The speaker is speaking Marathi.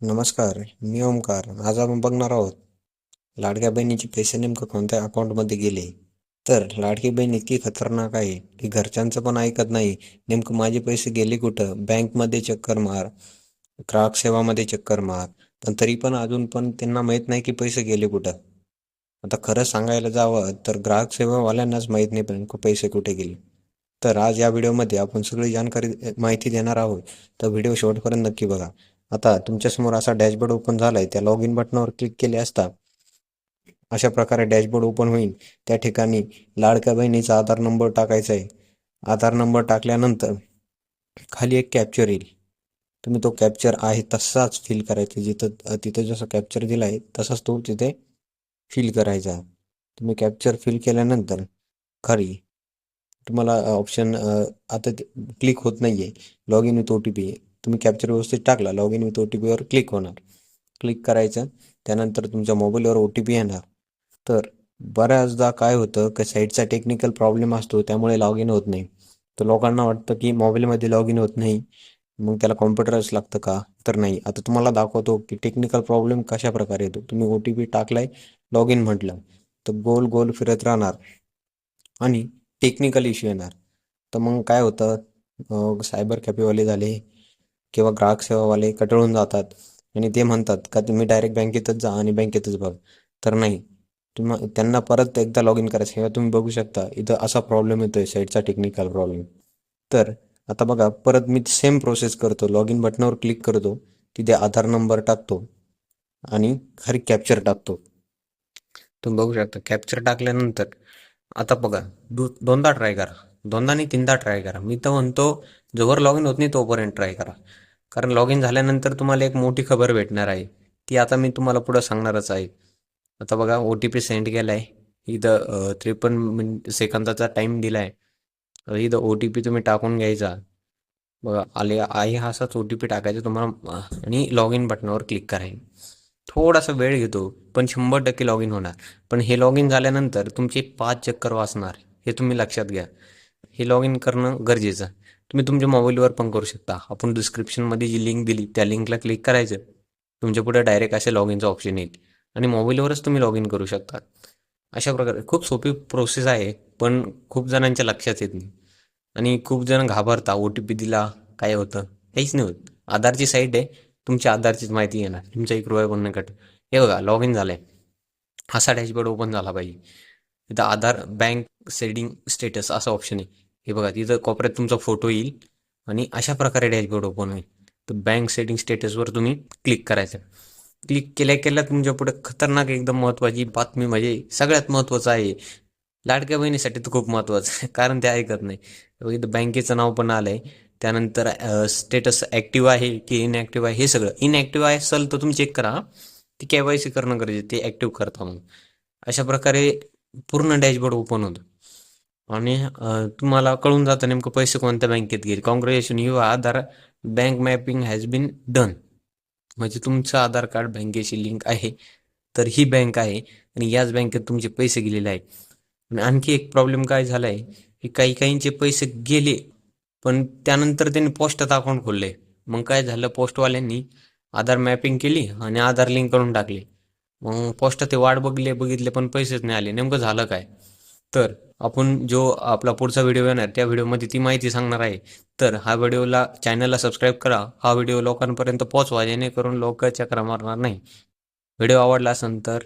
नमस्कार मी ओमकार. आज आपण बघणार आहोत लाडक्या बहिणीचे पैसे नेमकं कोणत्या अकाउंटमध्ये गेले? तर लाडकी बहीण इतकी खतरनाक आहे की घरच्यांचं पण ऐकत नाही नेमकं माझे पैसे गेले कुठं? बँकमध्ये चक्कर मार ग्राहक सेवामध्ये चक्कर मार पण तरी पण अजून पण त्यांना माहीत नाही की पैसे गेले कुठं? आता खरं सांगायला जावं तर ग्राहक सेवावाल्यांनाच माहीत नाही पण पैसे कुठे गेले? तर आज या व्हिडिओमध्ये आपण सगळी जानकारी माहिती देणार आहोत. तर व्हिडिओ शेवटपर्यंत नक्की बघा. आता तुमच्यासमोर असा डॅशबोर्ड ओपन झालाय त्या लॉग इन बटनावर क्लिक केले असता अशा प्रकारे डॅशबोर्ड ओपन होईल. त्या ठिकाणी लाडक्या बहिणीचा आधार नंबर टाकायचा आहे आधार नंबर टाकल्यानंतर खाली एक कॅप्चर येईल. तुम्ही तो कॅप्चर आहे तसाच फिल करायचा. जिथं तिथं जसं कॅप्चर दिला आहे तसाच तो तिथे फिल करायचा. तुम्ही कॅप्चर फिल केल्यानंतर खाली तुम्हाला ऑप्शन आता क्लिक होत नाही आहे log in with O T P तुम्ही कॅप्चर व्यवस्थित टाकला. Log in with O T पीवर क्लिक होणार. क्लिक करायचं. त्यानंतर तुमच्या मोबाईलवर ओ टी पी येणार. तर बऱ्याचदा काय होतं की साईटचा टेक्निकल प्रॉब्लेम असतो त्यामुळे लॉग इन होत नाही. तर लोकांना वाटतं की मोबाईलमध्ये लॉग इन होत नाही. मग त्याला कॉम्प्युटरच लागतं का? तर नाही. आता तुम्हाला दाखवतो की टेक्निकल प्रॉब्लेम कशा प्रकारे येतो. तुम्ही ओ टी पी टाकलाय लॉग इन म्हटलं तर गोल गोल फिरत राहणार. आणि टेक्निकल इश्यू येणार. तर मग काय होतं? सायबर कॅफेवाले झाले. किंवा ग्राहक सेवावाले कटळून जातात आणि ते म्हणतात का तुम्ही डायरेक्ट बँकेतच जा आणि बँकेतच बघ. तर नाही. तुम्हा त्यांना परत एकदा लॉग इन करायचं किंवा तुम्ही बघू शकता इथं असा प्रॉब्लेम येतोय साईटचा टेक्निकल प्रॉब्लेम तर आता बघा परत मी सेम प्रोसेस करतो लॉग इन बटनावर क्लिक करतो तिथे आधार नंबर टाकतो आणि खरी कॅप्चर टाकतो. तुम्ही बघू शकता कॅप्चर टाकल्यानंतर आता बघा दो दोनदा ट्राय करा. दोनदा तीनदा ट्राय करा. मी तर म्हणतो जोवर लॉग इन होत नाही तोपर्यंत ट्राय करा. कारण लॉग इन झाल्यानंतर तुम्हाला एक मोठी खबर भेटणार आहे. ती आता मी तुम्हाला पुढं सांगणारच आहे. आता बघा ओ टी पी सेंड केला आहे इथं त्रेपन्न मिनिट सेकंदाचा टाईम दिला आहे इथं ओ टी पी तुम्ही टाकून घ्यायचा. बघा आले आहे हा असाच ओ टी पी टाकायचा तुम्हाला आणि लॉग इन बटनावर क्लिक करायचं थोडासा वेळ घेतो पण शंभर टक्के लॉग इन होणार. पण हे लॉग इन झाल्यानंतर तुमचे पाच चक्कर वाचणार हे तुम्ही लक्षात घ्या. हे लॉग इन करणं गरजेचं तुम्ही तुमच्या मोबाईलवर पण करू शकता. आपण डिस्क्रिप्शनमध्ये जी लिंक दिली त्या लिंकला क्लिक करायचं. तुमच्यापुढे डायरेक्ट असे लॉग इनचं ऑप्शन येईल. आणि मोबाईलवरच तुम्ही लॉग इन करू शकता. अशा प्रकारे खूप सोपी प्रोसेस आहे पण खूप जणांच्या लक्षात येत नाही. आणि खूप जण घाबरता ओ टी पी दिला काय होतं? काहीच नाही होत. आधारची साईट आहे. तुमच्या आधारचीच माहिती येणार. तुमचा एक रुपया पण कट हे बघा लॉग इन झालंय. असा डॅशबोर्ड ओपन झाला पाहिजे. इथं आधार बँक सेडिंग स्टेटस असं ऑप्शन आहे. हे बघा तिथं कॉपऱ्यात तुमचा फोटो येईल आणि अशा प्रकारे डॅशबोर्ड ओपन होईल. तर बँक सेटिंग स्टेटसवर तुम्ही क्लिक करायचं. क्लिक केल्या केल्या तुमच्यापुढे खतरनाक एकदम महत्त्वाची बातमी म्हणजे सगळ्यात महत्त्वाचं आहे. लाडक्या बहिणीसाठी तर खूप महत्त्वाचं आहे. कारण ते ऐकत नाही. इथं बँकेचं नाव पण आलं आहे त्यानंतर स्टेटस ॲक्टिव्ह आहे की इनॲक्टिव्ह आहे हे सगळं. इनॲक्टिव्ह आहे असेल तर तुम्ही चेक करा. ती के वाय सी करणं गरजेचं ते ॲक्टिव्ह करता मग अशा प्रकारे पूर्ण डॅशबोर्ड ओपन होतं. आणि तुम्हाला कळून जातं नेमकं पैसे कोणत्या बँकेत गेले. Congratulation you Aadhaar bank mapping has been done म्हणजे तुमचं आधार कार्ड बँकेशी लिंक आहे. तर ही बँक आहे आणि याच बँकेत तुमचे पैसे गेलेले आहे आणि आणखी एक प्रॉब्लेम काय झाला आहे की काही काहींचे पैसे गेले पण त्यानंतर त्यांनी पोस्टात अकाउंट खोलले मग काय झालं पोस्टवाल्यांनी आधार मॅपिंग केली आणि आधार लिंक करून टाकले. मग पोस्ट ते वाट बघले बघितले पण पैसेच नाही आले. नेमकं झालं काय? तर आपण जो आपला पुढचा व्हिडिओ येणार त्या व्हिडिओमध्ये ती माहिती सांगणार आहे. तर हा व्हिडिओला चॅनलला सबस्क्राईब करा. हा व्हिडिओ लोकांपर्यंत पोहोचवा जेणेकरून लोक चक्रा मारणार नाही. व्हिडिओ आवडला असेल तर